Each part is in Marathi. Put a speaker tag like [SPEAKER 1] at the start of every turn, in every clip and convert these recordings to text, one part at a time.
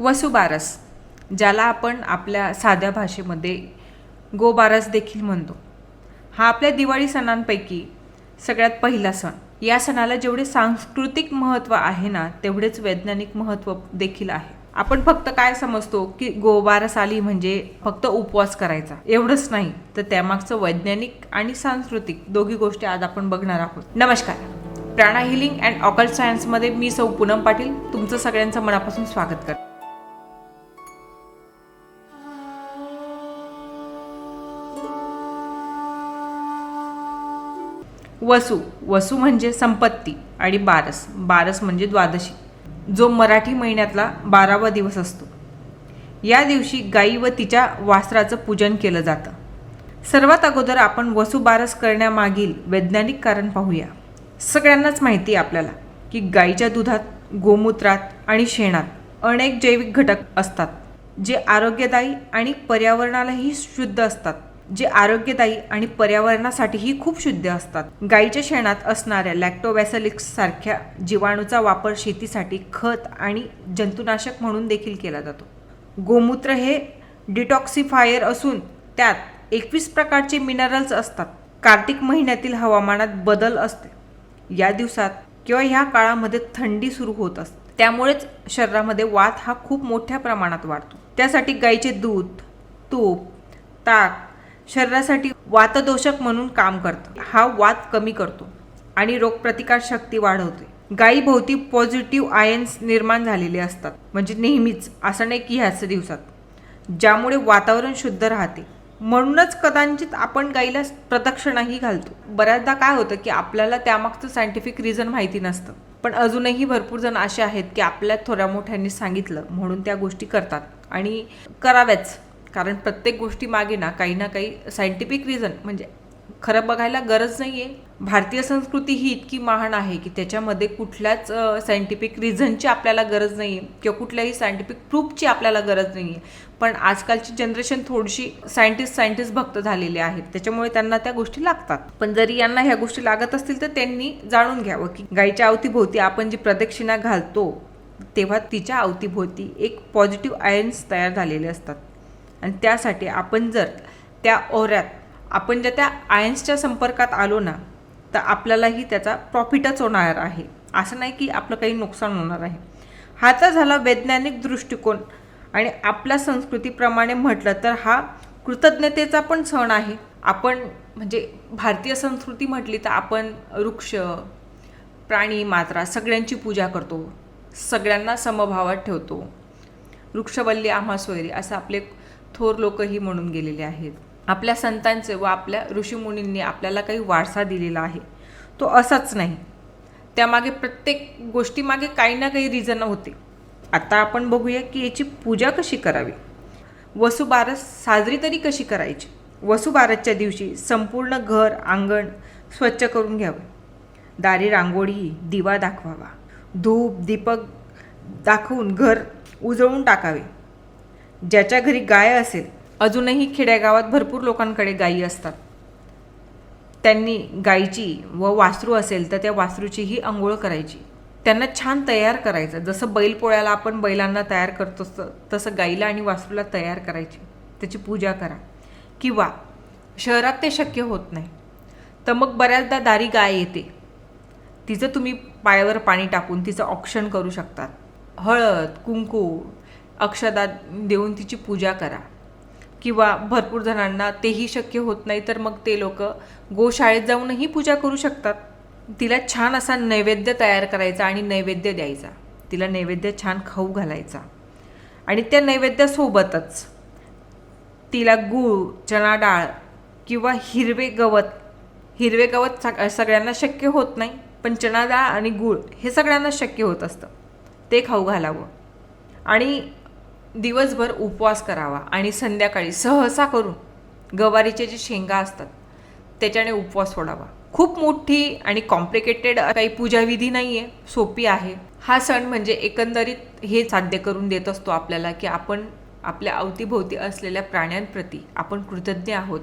[SPEAKER 1] वसुबारस ज्याला आपण आपल्या साध्या भाषेमध्ये गोबारस देखील म्हणतो. हा आपल्या दिवाळी सणांपैकी सगळ्यात पहिला सण. या सणाला जेवढे सांस्कृतिक महत्त्व आहे ना तेवढेच वैज्ञानिक महत्त्व देखील आहे. आपण फक्त काय समजतो की गोबारस आली म्हणजे फक्त उपवास करायचा? एवढंच नाही तर त्यामागचं वैज्ञानिक आणि सांस्कृतिक दोघी गोष्टी आज आपण बघणार आहोत. नमस्कार. प्राणा हिलिंग अँड ऑकल्ट सायन्समध्ये मी सौ पूनम पाटील तुमचं सगळ्यांचं मनापासून स्वागत करते. वसू वसू म्हणजे संपत्ती आणि बारस. बारस म्हणजे द्वादशी. जो मराठी महिन्यातला बारावा दिवस असतो. या दिवशी गाई व तिच्या वासराचं पूजन केलं जातं. सर्वात अगोदर आपण वसुबारस करण्यामागील वैज्ञानिक कारण पाहूया. सगळ्यांनाच माहिती आहे आपल्याला की गाईच्या दुधात गोमूत्रात आणि शेणात अनेक जैविक घटक असतात जे आरोग्यदायी आणि पर्यावरणालाही शुद्ध असतात. जे आरोग्यदायी आणि पर्यावरणासाठीही खूप शुद्ध असतात. गाईच्या शेणात असणाऱ्या लॅक्टोबॅसलिक्स सारख्या जीवाणूचा वापर शेतीसाठी खत आणि जंतुनाशक म्हणून देखील केला जातो. गोमूत्र हे डिटॉक्सिफायर असून त्यात एकवीस प्रकारचे मिनरल्स असतात. कार्तिक महिन्यातील हवामानात बदल असते. या दिवसात किंवा ह्या काळामध्ये थंडी सुरू होत असते. त्यामुळेच शरीरामध्ये वात हा खूप मोठ्या प्रमाणात वाढतो. त्यासाठी गाईचे दूध तूप ताक शरीरासाठी वातदोषक म्हणून काम करतं. हा वात कमी करतो आणि रोगप्रतिकार शक्ती वाढवते. गायीभोवती पॉझिटिव्ह आयन्स निर्माण झालेले असतात. म्हणजे नेहमीच असं नाही की ह्याच दिवसात. ज्यामुळे वातावरण शुद्ध राहते. म्हणूनच कदाचित आपण गाईला प्रदक्षिणाही घालतो. बऱ्याचदा काय होतं की आपल्याला त्यामागचं सायंटिफिक रिझन माहिती नसतं. पण अजूनही भरपूर जण असे आहेत की आपल्या थोड्या मोठ्यांनी सांगितलं म्हणून त्या गोष्टी करतात. आणि कराव्याच. कारण प्रत्येक गोष्टी मागे ना काही ना काही सायंटिफिक रिझन म्हणजे खरं बघायला गरज नाही आहे भारतीय संस्कृती ही इतकी महान आहे की त्याच्यामध्ये कुठल्याच सायंटिफिक रिझनची आपल्याला गरज नाही आहे किंवा कुठल्याही सायंटिफिक प्रूफची आपल्याला गरज नाही आहे पण आजकालची जनरेशन थोडीशी सायंटिस्ट सायंटिस्ट भक्त झालेली आहेत. त्याच्यामुळे त्यांना त्या गोष्टी लागतात. पण जरी यांना ह्या गोष्टी लागत असतील तर त्यांनी जाणून घ्यावं की गायीच्या अवतीभोवती आपण जी प्रदक्षिणा घालतो तेव्हा तिच्या अवतीभोवती एक पॉझिटिव्ह आयन्स तयार झालेले असतात. आणि त्यासाठी आपण जर त्या ओऱ्यात आपण जर त्या आयन्सच्या संपर्कात आलो ना तर आपल्यालाही त्याचा प्रॉफिटच होणार आहे. असं नाही की आपलं काही नुकसान होणार आहे. हा तर झाला वैज्ञानिक दृष्टिकोन आणि आपल्या संस्कृतीप्रमाणे म्हटलं तर हा कृतज्ञतेचा पण सण आहे. आपण म्हणजे भारतीय संस्कृती म्हटली तर आपण वृक्ष प्राणी मात्रा सगळ्यांची पूजा करतो. सगळ्यांना समभावात ठेवतो. वृक्षवल्ली आम्हा सोयरी असं आपले थोर लोकही म्हणून गेलेले आहेत. आपल्या संतांचे व आपल्या ऋषीमुनींनी आपल्याला काही वारसा दिलेला आहे. तो असाच नाही. त्यामागे प्रत्येक गोष्टीमागे काही ना काही रिझन होते. आता आपण बघूया की याची पूजा कशी करावी? वसुबारस साजरी तरी कशी करायची? वसुबारसच्या दिवशी संपूर्ण घर अंगण स्वच्छ करून घ्यावे. दारी रांगोळी दिवा दाखवावा. धूप दीपक दाखवून घर उजळून टाकावे. ज्याच्या घरी गाय असेल अजूनही खेड्यागावात भरपूर लोकांकडे गायी असतात. त्यांनी गायीची व वासरू असेल तर त्या वासरूचीही आंघोळ करायची. त्यांना छान तयार करायचं. जसं बैलपोळ्याला आपण बैलांना तयार करतो तसं गाईला आणि वासरूला तयार करायची. त्याची पूजा करा. किंवा शहरात ते शक्य होत नाही. तर मग बऱ्याचदा दारी गाय येते. तिचं तुम्ही पायावर पाणी टाकून तिचं ऑप्शन करू शकतात. हळद कुंकू अक्षदा देऊन तिची पूजा करा. किंवा भरपूर जणांना तेही शक्य होत नाही तर मग ते लोक गोशाळेत जाऊनही पूजा करू शकतात. तिला छान असा नैवेद्य तयार करायचा आणि नैवेद्य द्यायचा. तिला नैवेद्य छान खाऊ घालायचा. आणि त्या नैवेद्यासोबतच तिला गूळ चणा डाळ किंवा हिरवे गवत हिरवे गवत सग सगळ्यांना शक्य होत नाही पण चणा डाळ आणि गूळ हे सगळ्यांना शक्य होत असतं. ते खाऊ घालावं. आणि दिवसभर उपवास करावा आणि संध्याकाळी सहसा करून गवारीचे जे शेंगा असतात त्याच्याने उपवास सोडावा. खूप मोठी आणि कॉम्प्लिकेटेड काही पूजाविधी नाही आहे सोपी आहे. हा सण म्हणजे एकंदरीत हे साध्य करून देत असतो आपल्याला की आपण आपल्या अवतीभोवती असलेल्या प्राण्यांप्रती आपण कृतज्ञ आहोत.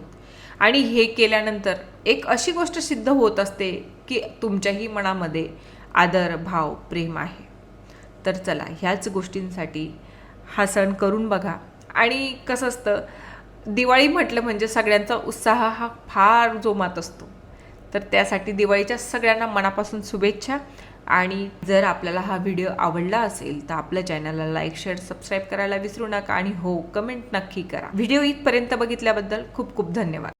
[SPEAKER 1] आणि हे केल्यानंतर एक अशी गोष्ट सिद्ध होत असते की तुमच्याही मनामध्ये आदर भाव प्रेम आहे. तर चला ह्याच गोष्टींसाठी हा सण करून बघा. आणि कसं असतं दिवाळी म्हटलं म्हणजे सगळ्यांचा उत्साह हा फार जोमात असतो. तर त्यासाठी दिवाळीच्या सगळ्यांना मनापासून शुभेच्छा. आणि जर आपल्याला हा व्हिडिओ आवडला असेल तर आपल्या चॅनलला लाईक शेअर सबस्क्राईब करायला विसरू नका. आणि हो कमेंट नक्की करा. व्हिडिओ इथपर्यंत बघितल्याबद्दल खूप खूप धन्यवाद.